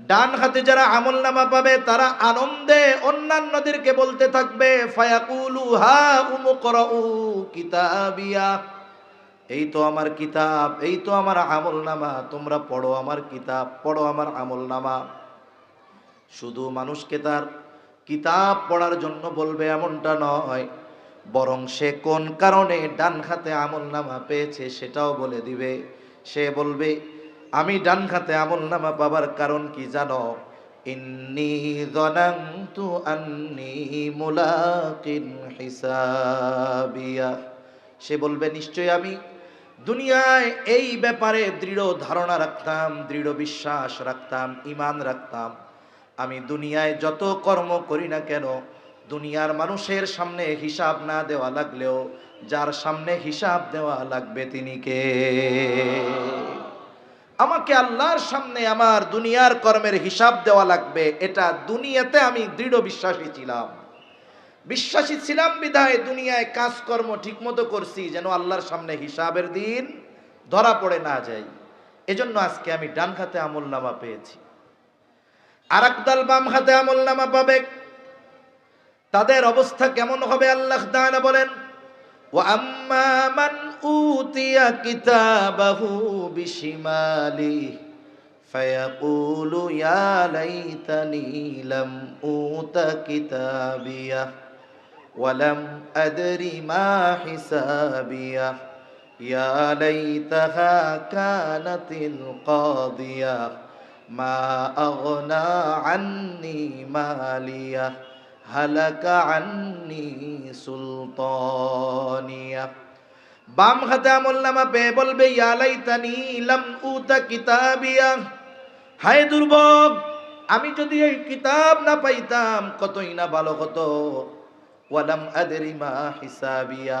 ডান হাতে যারা আমল নামা পাবে, তারা আনন্দে অন্যান্যদেরকে বলতে থাকবে, ফায়াকুলু হা কিতাবিয়া। এই তো আমার কিতাব, এই তো আমার আমল নামা তোমরা পড়ো আমার কিতাব, পড়ো আমার আমল নামা শুধু মানুষকে তার কিতাব পড়ার জন্য বলবে এমনটা নয়, বরং সে কোন কারণে ডান হাতে আমল নামা পেয়েছে সেটাও বলে দিবে। সে বলবে আমি ডান হাতে আমল নামা পাবার কারণ কি জানো? আন্নি হিসাবিয়া। সে বলবে নিশ্চয় আমি দুনিয়ায় এই ব্যাপারে দৃঢ় ধারণা রাখতাম, দৃঢ় বিশ্বাস রাখতাম ইমান রাখতাম। আমি দুনিয়ায় যত কর্ম করি না কেন, দুনিয়ার মানুষের সামনে হিসাব না দেওয়া লাগলেও, যার সামনে হিসাব দেওয়া লাগবে তিনি কে? আমাকে আল্লাহর সামনে আমার দুনিয়ার কর্মের হিসাব দেওয়া লাগবে। এটা দুনিয়াতে আমি দৃঢ় বিশ্বাসী ছিলাম। বিশ্বাসী ছিলাম বিধায় দুনিয়ায় কাজকর্ম ঠিকমতো করছি যেন আল্লাহর সামনে হিসাবের দিন ধরা পড়ে না যাই এজন্য আজকে আমি ডান খাতে আমল নামা পেয়েছি। আর একদল বাম খাতে আমল নামা পাবে। তাদের অবস্থা কেমন হবে আল্লাহ দান বলেন ও আম্মা أوتي كتابه بشمالي فيقول يا ليتني لم أوت كتابي ولم أدر ما حسابي يا ليتها كانت القاضية ما أغنى عني ماليه هلك عني سلطانيه বাম হাতে আমল নামা পেয়ে বলবে ইয়ালাইতানি লাম উতা কিতাবিয়া। হায় দুর্ভোগ, আমি যদি এই কিতাব না পাইতাম, কতই না ভালো হতো। ওয়ালাম আদেরি মা হিসাবিয়া।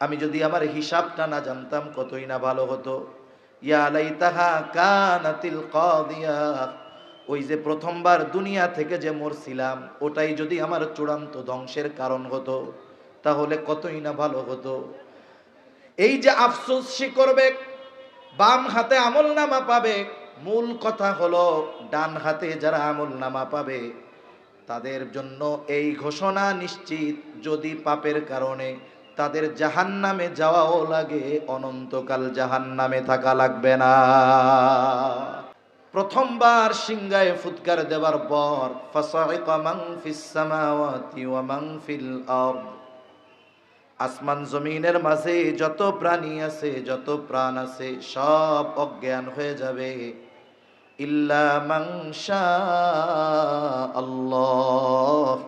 আমি যদি আমার হিসাবটা না জানতাম, কতই না ভালো হতো। ইয়ালাইতাহা কানাতিল কাদিয়া ওই যে প্রথমবার দুনিয়া থেকে যে মরছিলাম, ওটাই যদি আমার চূড়ান্ত ধ্বংসের কারণ হতো, তাহলে কতই না ভালো হতো। এই যে আফসোস সে করবে, বাম হাতে আমল নামা পাবে, মূল কথা হলো ডান হাতে যারা আমল নামা পাবে, তাদের জন্য এই ঘোষণা নিশ্চিত, যদি পাপের কারণে তাদের জাহান নামে যাওয়াও লাগে, অনন্তকাল জাহান নামে থাকা লাগবে না। প্রথমবার সিংগায় ফুৎকার দেওয়ার পর ফিস সামাওয়াতি ওয়া ফিল আরদ আসমান জমিনের মাঝে যত প্রাণী আছে, যত প্রাণ আছে, সব অজ্ঞান হয়ে যাবে। আল্লাহ।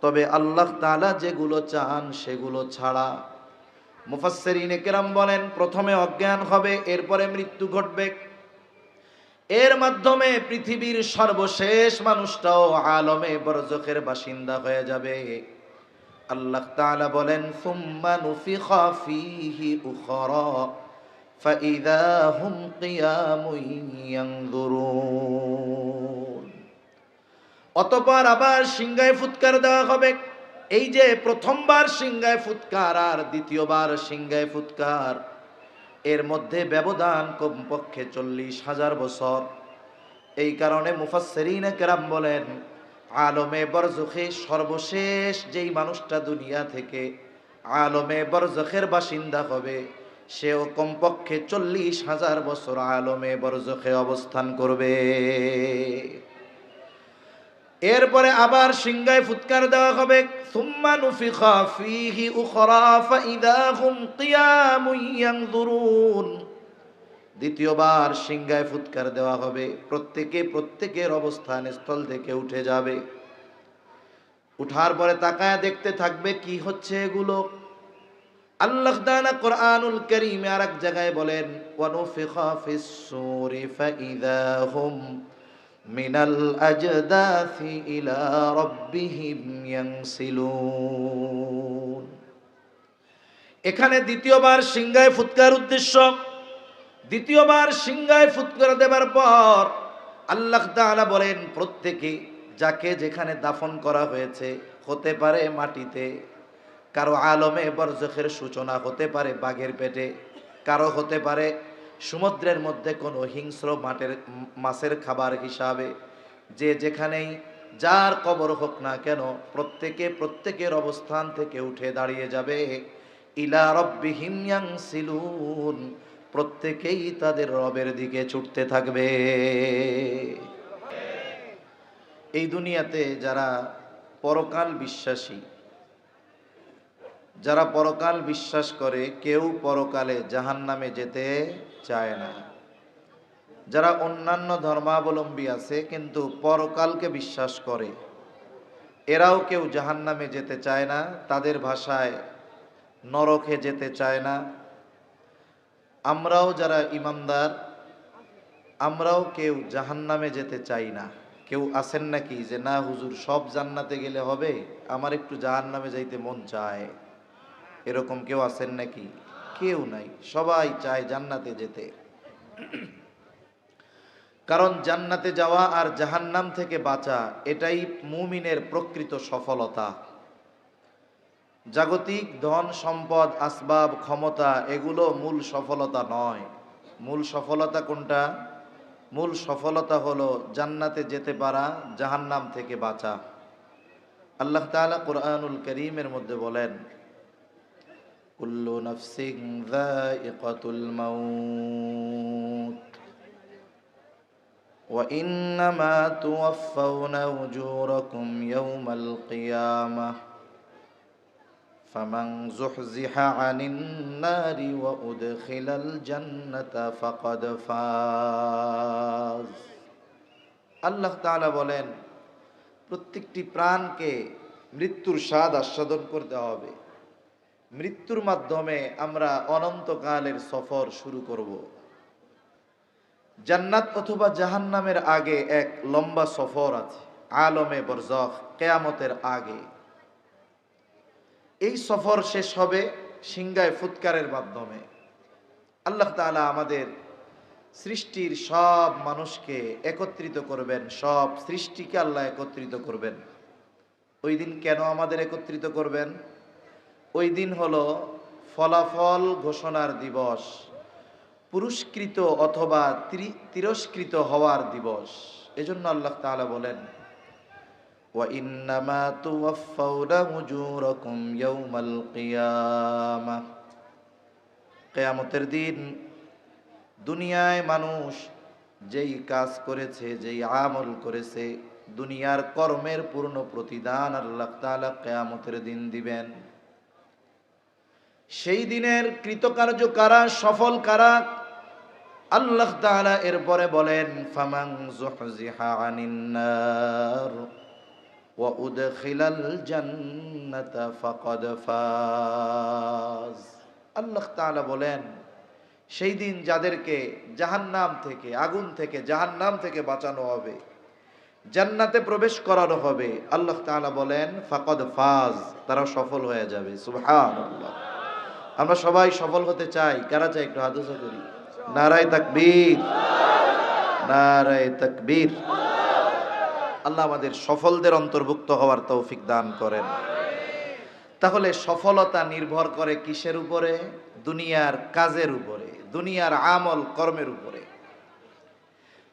তবে আল্লাহ তাআলা যেগুলো চান, সেগুলো ছাড়া। মুফাসসিরিনে কেরাম বলেন, প্রথমে অজ্ঞান হবে, এরপরে মৃত্যু ঘটবে। এর মাধ্যমে পৃথিবীর সর্বশেষ মানুষটাও আলমে বরজখের বাসিন্দা হয়ে যাবে। আল্লাহ তাআলা বলেন, সুম্মা নুফিখা ফীহি উখরা, ফাইদা হুম কিয়ামুন ইয়ানজুরুন। অতঃপর আবার সিংহায় ফুৎকার দেওয়া হবে। এই যে প্রথমবার সিংহায় ফুৎকার আর দ্বিতীয়বার সিংহায় ফুৎকার, এর মধ্যে ব্যবধান কমপক্ষে চল্লিশ হাজার বছর। এই কারণে মুফাসসিরিনে কেরাম বলেন আলমে বরজখে সর্বশেষ যেই মানুষটা দুনিয়া থেকে আলমে বরজখের বাসিন্দা হবে, সেও কমপক্ষে চল্লিশ হাজার বছর আলমে বরজখে অবস্থান করবে। এরপরে আবার সিংহায় ফুৎকার দেওয়া হবে দ্বিতীয়বার সিংহায় ফুৎকার দেওয়া হবে, প্রত্যেকে প্রত্যেকের অবস্থান স্থল থেকে উঠে যাবে। উঠার পরে তাকায় দেখতে থাকবে কি হচ্ছে এগুলো। আল্লাহ দানা কোরআনুল করিমে আর এক জায়গায় বলেন, ওয়ানুফিখা ফিস সূরি ফাইদা হুম মিনাল আজদাথি ইলা রাব্বিহিম ইয়ানসিলুন। এখানে দ্বিতীয়বার সিংহায় ফুৎকার উদ্দেশ্য। দ্বিতীয়বার সিংহায় ফুৎকার দেবার পর আল্লাহ বলেন, প্রত্যেকে যাকে যেখানে দাফন করা হয়েছে, হতে পারে মাটিতে। কারও আলমে বরজখের সূচনা হতে পারে বাঘের পেটে। কারও হতে পারে সমুদ্রের মধ্যে কোনো হিংস্র মাটের মাছের খাবার হিসাবে। যে যেখানেই যার কবর হোক না কেন, প্রত্যেকে প্রত্যেকের অবস্থান থেকে উঠে দাঁড়িয়ে যাবে। ইলা রব্বিহিম ইয়ানসিলুন প্রত্যেকেই তাদের রবের দিকে ছুটতে থাকবে। এই দুনিয়াতে যারা পরকাল বিশ্বাসী, যারা পরকাল বিশ্বাস করে, কেউ পরকালে জাহান নামে যেতে চায় না। যারা অন্যান্য ধর্মাবলম্বী আছে, কিন্তু পরকালকে বিশ্বাস করে, এরাও কেউ জাহান নামে যেতে চায় না, তাদের ভাষায় নরকে যেতে চায় না। আমরাও যারা ইমানদার, আমরাও কেউ জাহান নামে যেতে চাই না। কেউ আছেন নাকি যে, না হুজুর, সব জান্নাতে গেলে হবে, আমার একটু জাহান নামে যাইতে মন চায় এরকম কেউ আছেন নাকি? কেউ নাই, সবাই চায় জান্নাতে যেতে। কারণ জান্নাতে যাওয়া আর জাহান্নাম থেকে বাঁচা, এটাই মুমিনের প্রকৃত সফলতা। জাগতিক ধন, সম্পদ, আসবাব, ক্ষমতা, এগুলো মূল সফলতা নয়। মূল সফলতা কোনটা? মূল সফলতা হলো জান্নাতে যেতে পারা জাহান্নাম থেকে বাঁচা আল্লাহ তাআলা কোরআনুল করিমের মধ্যে বলেন কুল্লু নফসিং যায়িকাতুল মাউত وإنما توفون أجوركم يوم القيامة فمن زحزح عن النار وأدخل الجنة فقد فاز আল্লাহ তাআলা বলেন প্রত্যেকটি প্রাণকে মৃত্যুর স্বাদ আস্বাদন করতে হবে মৃত্যুর মাধ্যমে আমরা অনন্তকালের সফর শুরু করব জান্নাত অথবা জাহান্নামের আগে এক লম্বা সফর আছে আলমে বরজখ কেয়ামতের আগে এই সফর শেষ হবে সিংগায় ফুৎকারের মাধ্যমে। আল্লাহ তাআলা আমাদের সৃষ্টির সব মানুষকে একত্রিত করবেন, সব সৃষ্টিকে আল্লাহ একত্রিত করবেন। ওই দিন কেন আমাদের একত্রিত করবেন? ওই দিন হলো ফলাফল ঘোষণার দিবস, পুরস্কৃত অথবা তিরস্কৃত হওয়ার দিবস। এজন্য আল্লাহ তাআলা বলেন وإنما توفون أجوركم يوم القيامة কেয়ামতের দিন দুনিয়ায় মানুষ যেই কাজ করেছে যেই আমল করেছে দুনিয়ার কর্মের পূর্ণ প্রতিদান আল্লাহ তাআলা কেয়ামতের দিন দিবেন সেই দিনের কৃতকার্য কারা সফল কারা আল্লাহ তাআলা এরপরে বলেন ফামাং জুহজিহা আনিন উদখিলাল জান্নাতা ফাকাদ ফাজ। আল্লাহ তাআলা বলেন, সেই দিন যাদেরকে জাহান্নাম থেকে, আগুন থেকে, জাহান্নাম থেকে বাঁচানো হবে, জান্নাতে প্রবেশ করানো হবে, আল্লাহ তাআলা বলেন, ফাকদ ফাজ, তারা সফল হয়ে যাবে। আমরা সবাই সফল হতে চাই। কারা চাই একটু উঁচু করি? নারায় তাকবীর। নারায় তাকবীর। আল্লাহ আমাদের সফলদের অন্তর্ভুক্ত হওয়ার তৌফিক দান করেন। তাহলে সফলতা নির্ভর করে কিসের উপরে? দুনিয়ার কাজের উপরে, দুনিয়ার আমল কর্মের উপরে।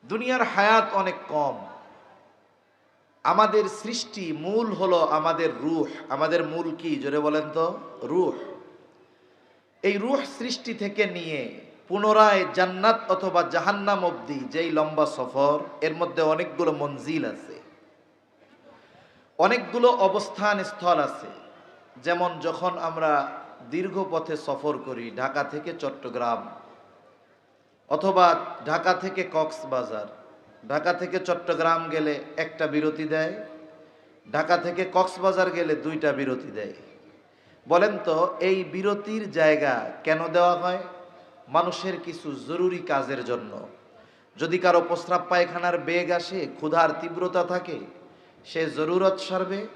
দুনিয়ার হায়াত অনেক কম। আমাদের সৃষ্টি মূল হলো আমাদের রুহ। আমাদের মূল কি? জোরে বলেন তো, রুহ। এই রুহ সৃষ্টি থেকে নিয়ে পুনরায় জান্নাত অথবা জাহান্নাম অবধি যেই লম্বা সফর, এর মধ্যে অনেকগুলো মঞ্জিল আছে। অনেকগুলো অবস্থান স্থল আছে। যেমন যখন আমরা দীর্ঘ পথে সফর করি ঢাকা থেকে চট্টগ্রাম অথবা ঢাকা থেকে কক্সবাজার, ঢাকা থেকে চট্টগ্রাম গেলে একটা বিরতি দেয়, ঢাকা থেকে কক্সবাজার গেলে দুইটা বিরতি দেয়। বলেন তো, এই বিরতির জায়গা কেন দেওয়া হয়? মানুষের কিছু জরুরি কাজের জন্য। যদি কারও প্রস্রাব পায়খানার বেগ আসে, ক্ষুধার তীব্রতা থাকে সে জরুরত সারবে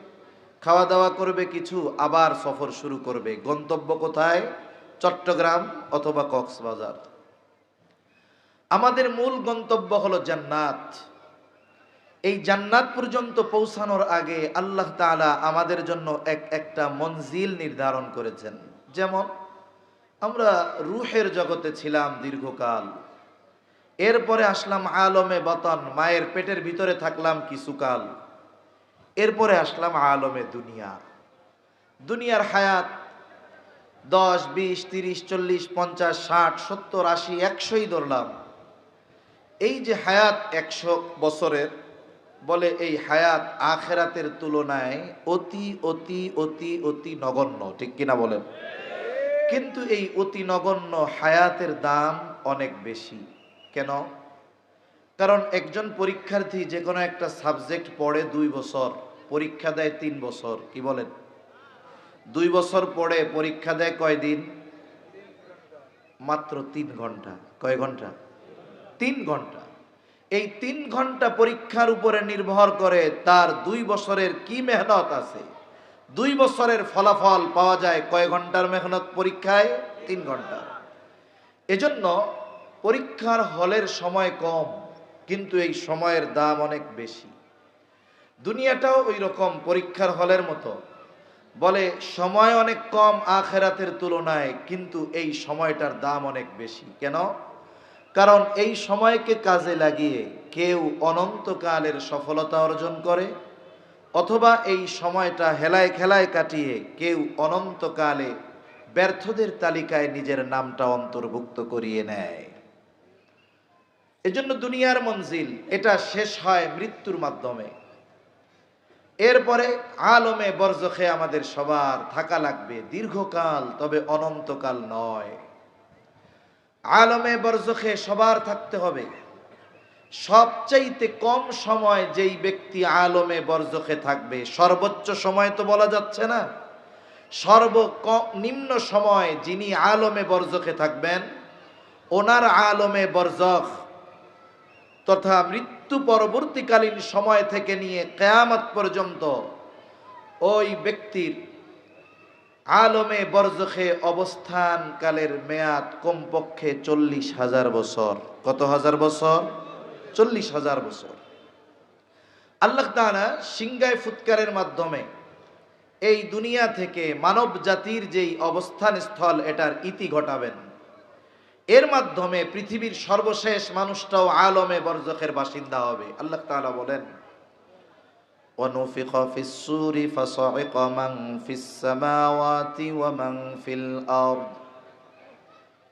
খাওয়া দাওয়া করবে কিছু, আবার সফর শুরু করবে। গন্তব্য কোথায়? চট্টগ্রাম অথবা কক্সবাজার। আমাদের মূল গন্তব্য হলো জান্নাত। এই জান্নাত পর্যন্ত পৌঁছানোর আগে আল্লাহ তাআলা আমাদের জন্য এক একটা মঞ্জিল নির্ধারণ করেছেন। যেমন, আমরা রুহের জগতে ছিলাম দীর্ঘকাল। এরপরে আসলাম আলমে বতন, মায়ের পেটের ভিতরে থাকলাম কিছুকাল। এরপরে আসলাম আলমে দুনিয়া। দুনিয়ার হায়াত দশ, বিশ, তিরিশ, চল্লিশ, পঞ্চাশ, ষাট, সত্তর, আশি, একশোই ধরলাম। এই যে হায়াত একশো বছরের, বলে এই হায়াত আখেরাতের তুলনায় অতি অতি অতি অতি নগণ্য, ঠিক কিনা বলেন? কিন্তু এই অতি নগণ্য হায়াতের দাম অনেক বেশি। কেন? কারণ একজন পরীক্ষার্থী যে কোনো একটা সাবজেক্ট পড়ে দুই বছর পরীক্ষা দেয় তিন বছর, কি বলেন? দুই বছর পড়ে পরীক্ষা দেয় কয়দিন মাত্র তিন ঘণ্টা। কয় ঘণ্টা? তিন ঘণ্টা। এই তিন ঘণ্টা পরীক্ষার উপরে নির্ভর করে তার দুই বছরের কি মেহনত আছে। দুই বছরের ফলাফল পাওয়া যায় কয় ঘণ্টার মেহনত পরীক্ষায়? তিন ঘণ্টা। এজন্য পরীক্ষার হলের সময় কম, কিন্তু এই সময়ের দাম অনেক বেশি। দুনিয়াটাও ওই রকম পরীক্ষার হলের মতো। বলে, সময় অনেক কম আখেরাতের তুলনায়, কিন্তু এই সময়টার দাম অনেক বেশি। কেন? কারণ এই সময়কে কাজে লাগিয়ে কেউ অনন্তকালের সফলতা অর্জন করে, অথবা এই সময়টা হেলায় খেলায় কাটিয়ে কেউ অনন্তকালে ব্যর্থদের তালিকায় নিজের নামটা অন্তর্ভুক্ত করিয়ে নেয়। এজন্য দুনিয়ার মঞ্জিল, এটা শেষ হয় মৃত্যুর মাধ্যমে। এরপরে আলমে বরজখে আমাদের সবার থাকা লাগবে, দীর্ঘকাল, তবে অনন্তকাল নয়। আলমে বরজখে সবার থাকতে হবে। সবচাইতে কম সময় যেই ব্যক্তি আলমে বরজখে থাকবে, সর্বোচ্চ সময় তো বলা যাচ্ছে না। সর্ব নিম্ন সময় যিনি আলমে বরজখে থাকবেন, ওনার আলমে বরজখ তথা মৃত্যু পরবর্তীকালীন সময় থেকে নিয়ে কেয়ামত পর্যন্ত ওই ব্যক্তির আলমে বরজখে অবস্থানকালের মেয়াদ কমপক্ষে চল্লিশ হাজার বছর। কত হাজার বছর? চল্লিশ হাজার বছর। আল্লাহ তাআলা সিংগায় ফুৎকারের মাধ্যমে এই দুনিয়া থেকে মানব জাতির যেই অবস্থান স্থল এটার ইতি ঘটাবেন। এর মাধ্যমে পৃথিবীর সর্বশেষ মানুষটাও আলমে বরজখের বাসিন্দা হবে আল্লাহ তাআলা বলেন ونفخ في السور فصعق من في السماوات ومن في الأرض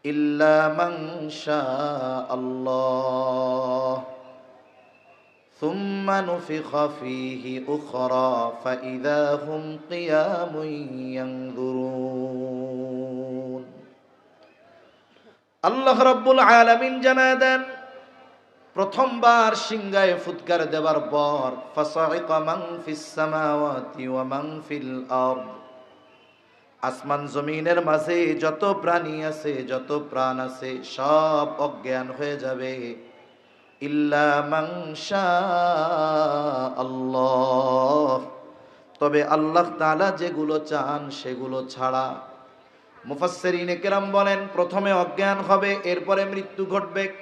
إلا من شاء الله ثم نفخ فيه أخرى فإذا هم قيام ينظرون আল্লাহ রব্বুল আলামিন জানা দেন, প্রথমবার সিংগায় ফুৎকার দেওয়ার পর মান মান আসমান জমিনের মাঝে যত প্রাণী আছে, যত প্রাণ আছে, সব অজ্ঞান হয়ে যাবে। আল্লাহ। তবে আল্লাহ তাআলা যেগুলো চান সেগুলো ছাড়া মুফাসসিরিনে কেরাম বলেন, প্রথমে অজ্ঞান হবে, এরপরে মৃত্যু ঘটবে।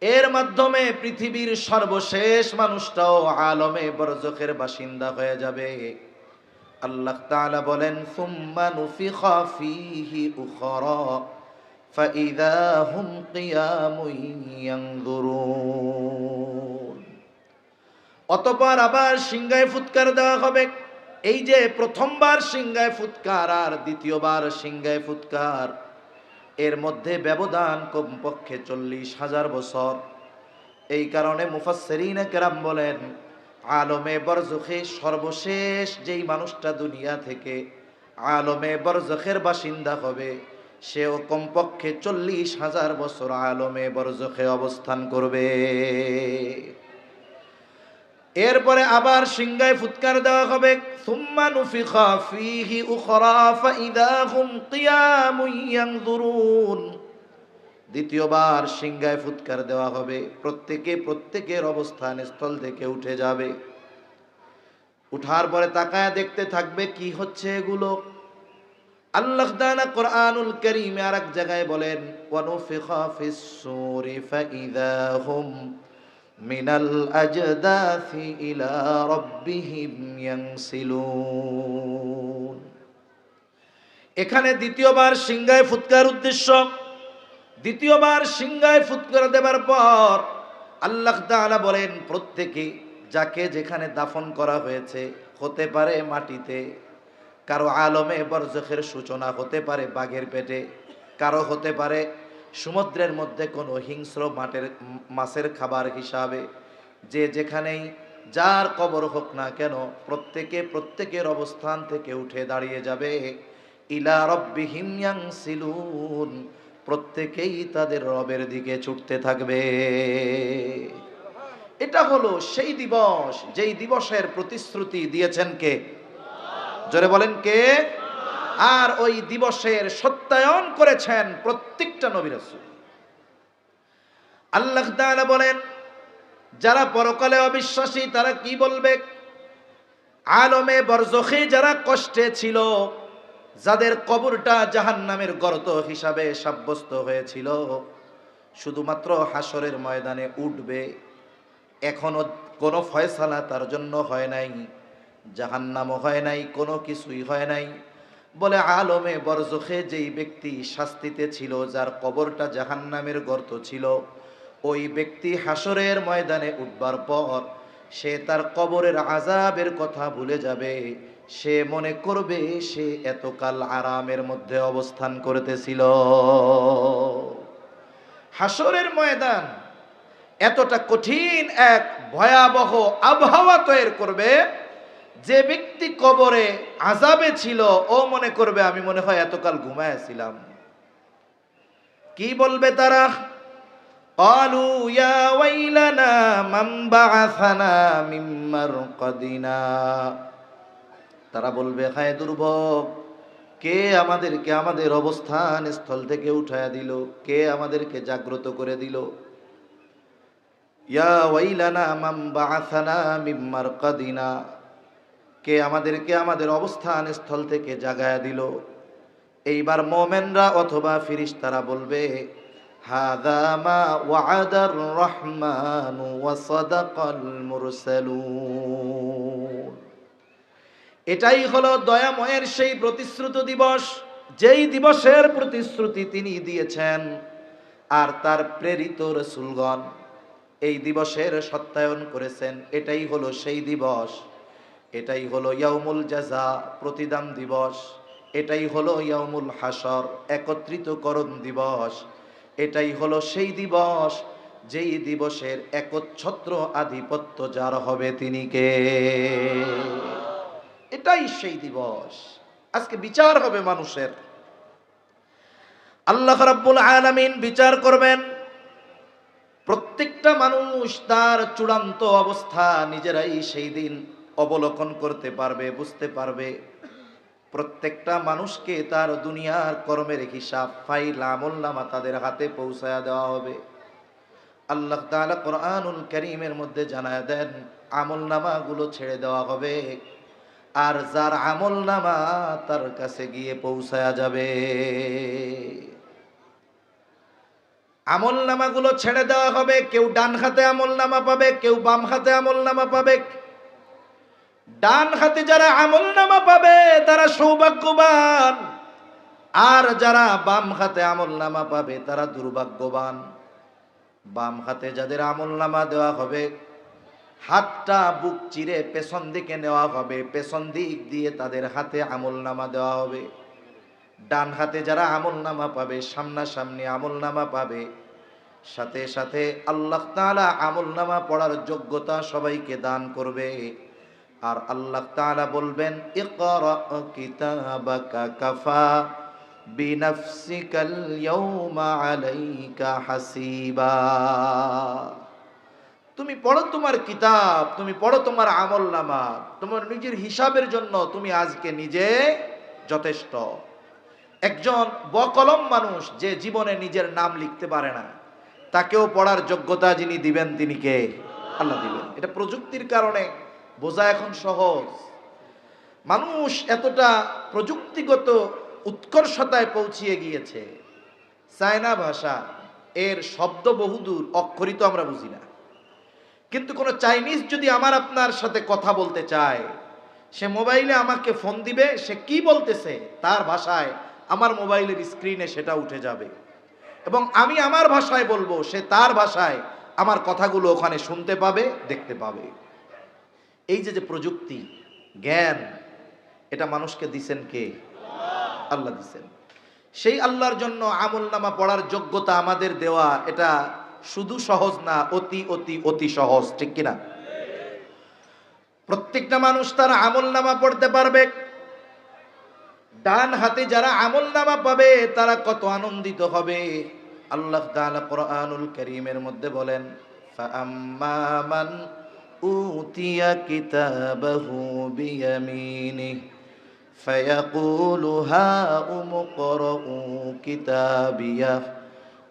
এর মাধ্যমে পৃথিবীর সর্বশেষ মানুষটাও আলমে বরজখের বাসিন্দা হয়ে যাবে। আল্লাহ তাআলা বলেন, সুম্মা নুফিখা ফীহি উখরা, ফাইদা হুম কিয়ামুন ইয়ানজুরুন। অতঃপর আবার সিংহায় ফুৎকার দেওয়া হবে। এই যে প্রথমবার সিংহায় ফুৎকার আর দ্বিতীয়বার সিংহায় ফুৎকার, এর মধ্যে ব্যবধান কমপক্ষে চল্লিশ হাজার বছর। এই কারণে মুফাসসিরিনে কেরাম বলেন, আলমে বরজখে সর্বশেষ যেই মানুষটা দুনিয়া থেকে আলমে বরজখের বাসিন্দা হবে, সেও কমপক্ষে চল্লিশ হাজার বছর আলমে বরজখে অবস্থান করবে। এরপরে আবার সিংহায় ফুৎকার দেওয়া হবে, সুম্মা নুফিখা ফীহি উখরা ফাইদা হুম কিয়ামুন ইয়ানজুরুন। দ্বিতীয়বার সিংহায় ফুৎকার দেওয়া হবে, প্রত্যেকে প্রত্যেকের অবস্থান স্থল থেকে উঠে যাবে। উঠার পরে তাকায় দেখতে থাকবে কি হচ্ছে এগুলো। আল্লাহ দানা কোরআনুল করিমে আর এক জায়গায় বলেন ওয়ানুফিখা ফিস সূরি ফাইদা মিনাল আজদাথি ইলা রাব্বিহিম ইয়ানসিলুন। এখানে দ্বিতীয়বার সিংহায় ফুৎকার উদ্দেশ্য। দ্বিতীয়বার সিংহায় ফুৎকার দেবার পর আল্লাহ তাআলা বলেন, প্রত্যেকে যাকে যেখানে দাফন করা হয়েছে, হতে পারে মাটিতে, কারও আলমে বরজখের সূচনা হতে পারে বাঘের পেটে, কারও হতে পারে সমুদ্রের মধ্যে কোনো হিংস্র মাটের মাছের খাবার হিসাবে যে যেখানেই যার কবর হোক না কেন প্রত্যেকে প্রত্যেকের অবস্থান থেকে উঠে দাঁড়িয়ে যাবে। ইলা রব্বিহিম ইয়ানসিলুন প্রত্যেকেই তাদের রবের দিকে ছুটতে থাকবে। এটা হলো সেই দিবস, যেই দিবসের প্রতিশ্রুতি দিয়েছেন কে? জোরে বলেন কে? আর ওই দিবসের সত্যায়ন করেছেন প্রত্যেকটা নবী রাসূল। আল্লাহ বলেন, যারা পরকালে অবিশ্বাসী তারা কি বলবে? আলমে বরজখে যারা কষ্টে ছিল, যাদের কবরটা জাহান্নামের গর্ত হিসাবে সাব্যস্ত হয়েছিল, শুধুমাত্র হাসরের ময়দানে উঠবে, এখনও কোনো ফয়সালা তার জন্য হয় নাই, জাহান্নামও হয় নাই, কোনো কিছুই হয় নাই। বলে, আলমে বরজখে যেই ব্যক্তি শাস্তিতে ছিল, যার কবরটা জাহান্নামের গর্ত ছিল, ওই ব্যক্তি হাসরের ময়দানে উঠবার পর সে তার কবরের আজাবের কথা ভুলে যাবে। সে মনে করবে, সে এতকাল আরামের মধ্যে অবস্থান করতেছিল। হাসরের ময়দান এতটা কঠিন এক ভয়াবহ আবহাওয়া তৈরি করবে যে ব্যক্তি কবরে আজাবে ছিল ও মনে করবে আমি মনে হয় এতকাল ঘুমায়াছিলাম কি বলবে তারা قالوا يا ويلنا من بعثنا من مرقدنا তারা বলবে হায় দুর্ভোগ কে আমাদেরকে আমাদের অবস্থান স্থল থেকে উঠায়া দিল কে আমাদেরকে জাগ্রত করে দিল ইয়া ওয়াইলানা মাম বাআসানা মিন মারকাদিনা কে আমাদেরকে আমাদের অবস্থান স্থল থেকে জাগায়া দিল। এইবার মোমেনরা অথবা বলবে ওয়া সাদাকাল মুরসালুন। এটাই হলো দয়াময়ের সেই প্রতিশ্রুত দিবস, যেই দিবসের প্রতিশ্রুতি তিনি দিয়েছেন আর তার প্রেরিত রসুলগণ এই দিবসের সত্যায়ন করেছেন। এটাই হলো সেই দিবস। এটাই হলো ইয়াউমুল জাজা, প্রতিদান দিবস। এটাই হলো ইয়াউমুল হাসর একত্রিতকরণ দিবস। এটাই হলো সেই দিবস, যেই দিবসের একচ্ছত্র আধিপত্য যার হবে তিনি কে? এটাই সেই দিবস। আজকে বিচার হবে মানুষের। আল্লাহ রাব্বুল আলামিন বিচার করবেন। প্রত্যেকটা মানুষ তার চূড়ান্ত অবস্থা নিজেরাই সেই দিন অবলোকন করতে পারবে, বুঝতে পারবে। প্রত্যেকটা মানুষকে তার দুনিয়ার কর্মের হিসাব, ফাইল আমল নামা তাদের হাতে পৌঁছায়া দেওয়া হবে। আল্লাহ তাআলা কোরআনুল করিমের মধ্যে জানায় দেন আমল নামাগুলো ছেড়ে দেওয়া হবে আর যার আমল নামা তার কাছে গিয়ে পৌঁছায়া যাবে। আমল নামাগুলো ছেড়ে দেওয়া হবে, কেউ ডান হাতে আমল নামা পাবে, কেউ বাম হাতে আমল নামা পাবে। ডান হাতে যারা আমল নামা পাবে, তারা সৌভাগ্যবান। আর যারা বাম হাতে আমল নামা পাবে, তারা দুর্ভাগ্যবান। বাম হাতে যাদের আমল নামা দেওয়া হবে, হাতটা বুক চিরে পেছন দিকে নেওয়া হবে, পেছন দিক দিয়ে তাদের হাতে আমল নামা দেওয়া হবে। ডান হাতে যারা আমল নামা পাবে, সামনাসামনি আমল নামা পাবে, সাথে সাথে আল্লাহ তাআলা আমল নামা পড়ার যোগ্যতা সবাইকে দান করবে। আর আল্লাহ তাআলা বলবেন আলাইকা হাসিবা। তুমি পড়ো তোমার কিতাব, তুমি পড়ো তোমার আমল নামা তোমার নিজের হিসাবের জন্য তুমি আজকে নিজে যথেষ্ট। একজন বকলম মানুষ যে জীবনে নিজের নাম লিখতে পারে না, তাকেও পড়ার যোগ্যতা যিনি দিবেন তিনি কে? আল্লাহ দিবেন। এটা প্রযুক্তির কারণে বোঝা এখন সহজ। মানুষ এতটা প্রযুক্তিগত উৎকর্ষতায় পৌঁছিয়ে গিয়েছে। চায়না ভাষা এর শব্দ বহুদূর অক্ষরিত আমরা বুঝি না। কিন্তু কোনো চাইনিজ যদি আমার আপনার সাথে কথা বলতে চায়, সে মোবাইলে আমাকে ফোন দিবে, সে কি বলতেছে, তার ভাষায় আমার মোবাইলের স্ক্রিনে সেটা উঠে যাবে। এবং আমি আমার ভাষায় বলব, সে তার ভাষায় আমার কথাগুলো ওখানে শুনতে পাবে, দেখতে পাবে। এই যে যে প্রযুক্তি, জ্ঞান, এটা মানুষকে দিছেন কে? আল্লাহ দিছেন। সেই আল্লাহর জন্য আমল নামা পড়ার যোগ্যতা আমাদের দেওয়া, এটা শুধু সহজ না, অতি অতি অতি সহজ, ঠিক কিনা? প্রত্যেকটা মানুষ তার আমল নামা পড়তে পারবে। ডান হাতে যারা আমল নামা পাবে, তারা কত আনন্দিত হবে। আল্লাহ তাআলা কোরআনুল কারীমের মধ্যে বলেন উতিয়া কিতাবাহু বিয়ামিনিহি فيقول هاؤم اقرءوا كتابيه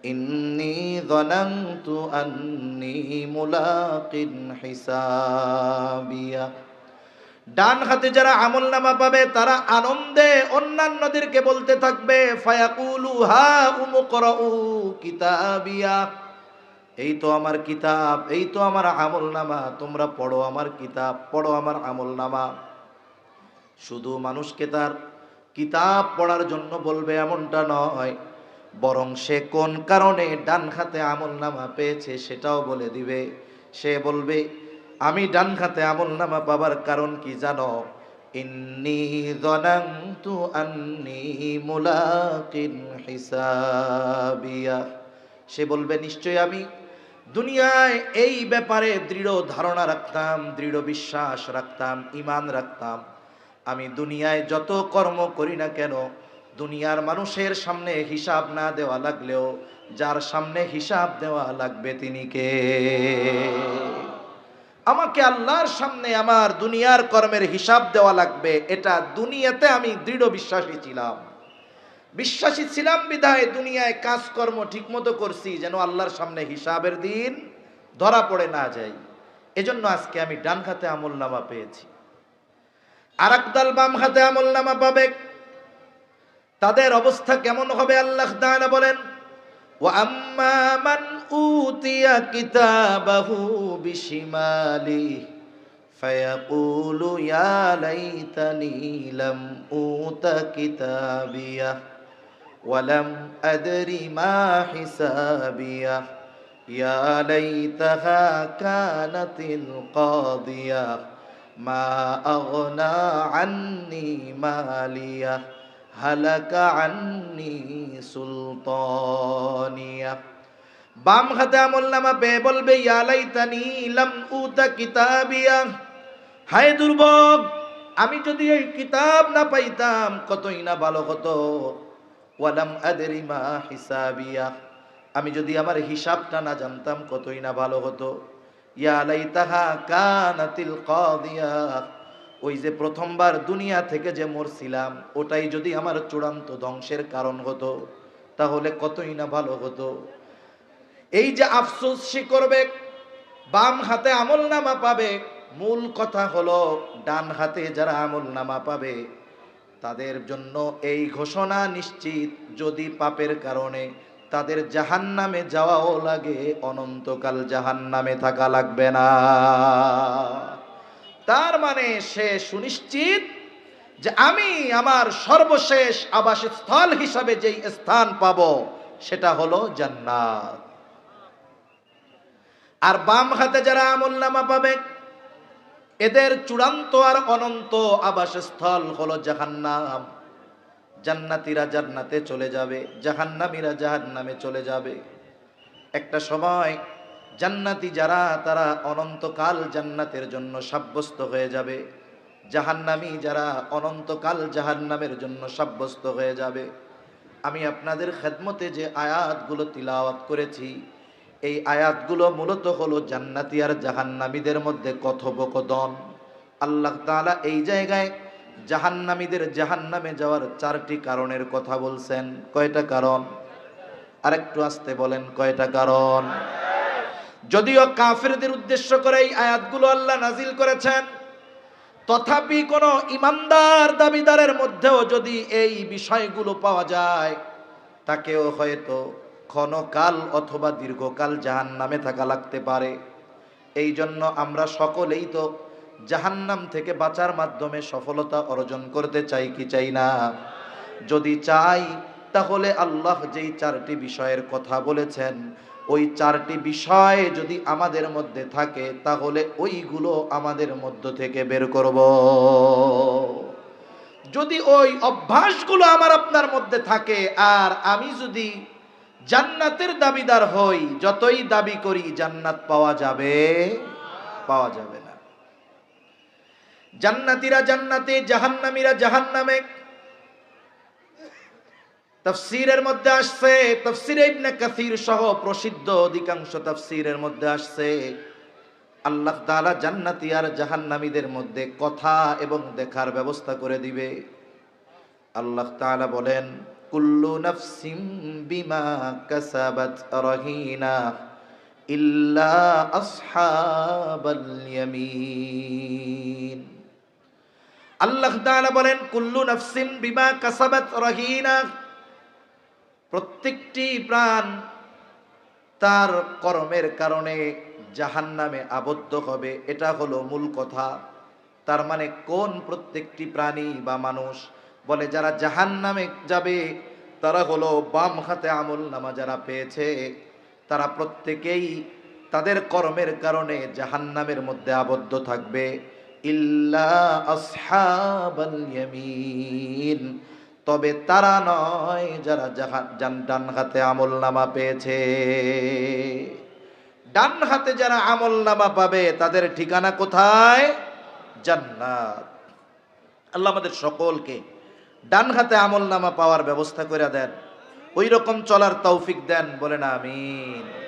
إني ظننت أني ملاق حسابيه ডান হাতে যারা আমল নামা পাবে তারা আনন্দে অন্যান্যদেরকে বলতে থাকবে ফায়াকুলু হা উমুকরাউ কিতাবিয়া এই তো আমার কিতাব, এই তো আমার আমল নামা তোমরা পড়ো আমার কিতাব, পড়ো আমার আমল নামা শুধু মানুষকে তার কিতাব পড়ার জন্য বলবে এমনটা নয়, বরং সে কোন কারণে ডান খাতে আমল নামা পেয়েছে সেটাও বলে দিবে। সে বলবে, আমি ডান খাতে আমল নামা পাবার কারণ কি জানো? ইন্নি যনানতু আন্নি মুলাকিন হিসাবিয়া। সে বলবে নিশ্চয় আমি দুনিয়ায় এই ব্যাপারে দৃঢ় ধারণা রাখতাম, দৃঢ় বিশ্বাস রাখতাম ইমান রাখতাম। আমি দুনিয়ায় যত কর্ম করি না কেন, দুনিয়ার মানুষের সামনে হিসাব না দেওয়া লাগলেও, যার সামনে হিসাব দেওয়া লাগবে তিনি কে? আমাকে আল্লাহর সামনে আমার দুনিয়ার কর্মের হিসাব দেওয়া লাগবে, এটা দুনিয়াতে আমি দৃঢ় বিশ্বাসী ছিলাম। বিশ্বাসী ছিলাম বিধায় দুনিয়ায় কাজকর্ম ঠিকমতো করছি, যেন আল্লাহর সামনে হিসাবের দিন ধরা পড়ে না যায়। এজন্য আজকে আমি ডান খাতে আমল নামা পেয়েছি। আর দল বাম হাতে আমল নামা পাবে। তাদের অবস্থা কেমন হবে আল্লাহ বলেন, ওয়া আম্মা মান উতিয়া কিতাবাহু বিশিমালি, ফায়াকুলু লাইতানি লাম উতা কিতাবিয়া। ولم أدر ما حسابيه يا ليتها كانت القاضيه ما أغنى عني مالية هلك عني سلطانية বাম হাতে আমল নামা পেয়ে বলবে ইয়ালাই তানি ইলাম উতা কিতাবিয়া হায় দুর্ভোগ আমি যদি এই কিতাব না পাইতাম কতই না ভালো হতো ওয়ালাম আদেরি মা হিসাবিয়া। আমি যদি আমার হিসাবটা না জানতাম, কতই না ভালো হতো। ইয়ালাইতাহা কানাতিল কাদিয়া ওই যে প্রথমবার দুনিয়া থেকে যে মরছিলাম, ওটাই যদি আমার চূড়ান্ত ধ্বংসের কারণ হতো, তাহলে কতই না ভালো হতো। এই যে আফসোস সে করবে, বাম হাতে আমল নামা পাবে, মূল কথা হলো, ডান হাতে যারা আমল নামা পাবে তাদের জন্য এই ঘোষণা নিশ্চিত। যদি পাপের কারণে তাদের জাহান নামে যাওয়াও লাগে, অনন্তকাল জাহান নামে থাকা লাগবে না। তার মানে সে সুনিশ্চিত যে আমি আমার সর্বশেষ আবাসস্থল হিসাবে যেই স্থান পাব, সেটা হলো জান্নাত। আর বাম হাতে যারা আমল নামা পাবে এদের চূড়ান্ত আর অনন্ত আবাসস্থল হলো জাহান্নাম। জান্নাতিরা জান্নাতে চলে যাবে, জাহান্নামীরা জাহান্নামে চলে যাবে। একটা সময় জান্নাতি যারা, তারা অনন্তকাল জান্নাতের জন্য সাব্যস্ত হয়ে যাবে। জাহান্নামী যারা অনন্তকাল জাহান্নামের জন্য সাব্যস্ত হয়ে যাবে। আমি আপনাদের খেদমতে যে আয়াতগুলো তিলাওয়াত করেছি এই আয়াতগুলো মূলত হলো জান্নাতি আর জাহান্নামীদের মধ্যে কথোপকথন। আল্লাহ তাআলা এই জায়গায় জাহান্নামীদের জাহান্নামে যাওয়ার চারটি কারণের কথা বলছেন। কয়টা কারণ? আরেকটু আসতে বলেন, কয়টা কারণ? যদিও কাফেরদের উদ্দেশ্য করে এই আয়াতগুলো আল্লাহ নাজিল করেছেন, তথাপি কোন ইমানদার দাবিদারের মধ্যেও যদি এই বিষয়গুলো পাওয়া যায়, তাকেও হয়তো ক্ষণকাল অথবা দীর্ঘকাল জাহান নামে থাকা লাগতে পারে। এই জন্য আমরা সকলেই তো জাহান্নাম থেকে বাঁচার মাধ্যমে সফলতা অর্জন করতে চাই, কি চাই না? যদি চাই, তাহলে আল্লাহ যেই চারটি বিষয়ের কথা বলেছেন, ওই চারটি বিষয় যদি আমাদের মধ্যে থাকে, তাহলে ওইগুলো আমাদের মধ্য থেকে বের করব। যদি ওই অভ্যাসগুলো আমার আপনার মধ্যে থাকে, আর আমি যদি জান্নাতের দাবিদার হই, যতই দাবি করি জান্নাত পাওয়া যাবে পাওয়া যাবে না। জান্নাতীরা জান্নাতে, জাহান্নামীরা জাহান্নামে। তফসিরের মধ্যে আসছে, তফসিরে ইবনে কাসির সহ প্রসিদ্ধ অধিকাংশ তফসিরের মধ্যে আসছে। আল্লাহ তাআলা জান্নাতি আর জাহান্নামীদের মধ্যে কথা এবং দেখার ব্যবস্থা করে দিবে। আল্লাহ তাআলা বলেন কুল্লু নাফসিম বিমা কাসাবাত রহিনা ইল্লা আসহাবাল ইয়ামিন। আল্লাহ তাআলা বলেন, কুল্লু নাফসিম বিমা কাসাবাত রহিনা। প্রত্যেকটি প্রাণ তার কর্মের কারণে জাহান্নামে আবদ্ধ হবে, এটা হলো মূল কথা। তার মানে কোন প্রত্যেকটি প্রাণী বা মানুষ বলে, যারা জাহান্নামে যাবে, তারা হলো বাম হাতে আমল নামা যারা পেয়েছে, তারা প্রত্যেকেই তাদের কর্মের কারণে জাহান্নামের মধ্যে আবদ্ধ থাকবে। ইয়ামিন। তবে তারা নয় যারা ডান হাতে আমল নামা পেয়েছে। ডান হাতে যারা আমল নামা পাবে, তাদের ঠিকানা কোথায়? জান্নাত। আল্লাহ আমাদের সকলকে ডান হাতে আমল নামা পাওয়ার ব্যবস্থা করে দেন। ওই রকম চলার তৌফিক দেন, বলেন আমিন।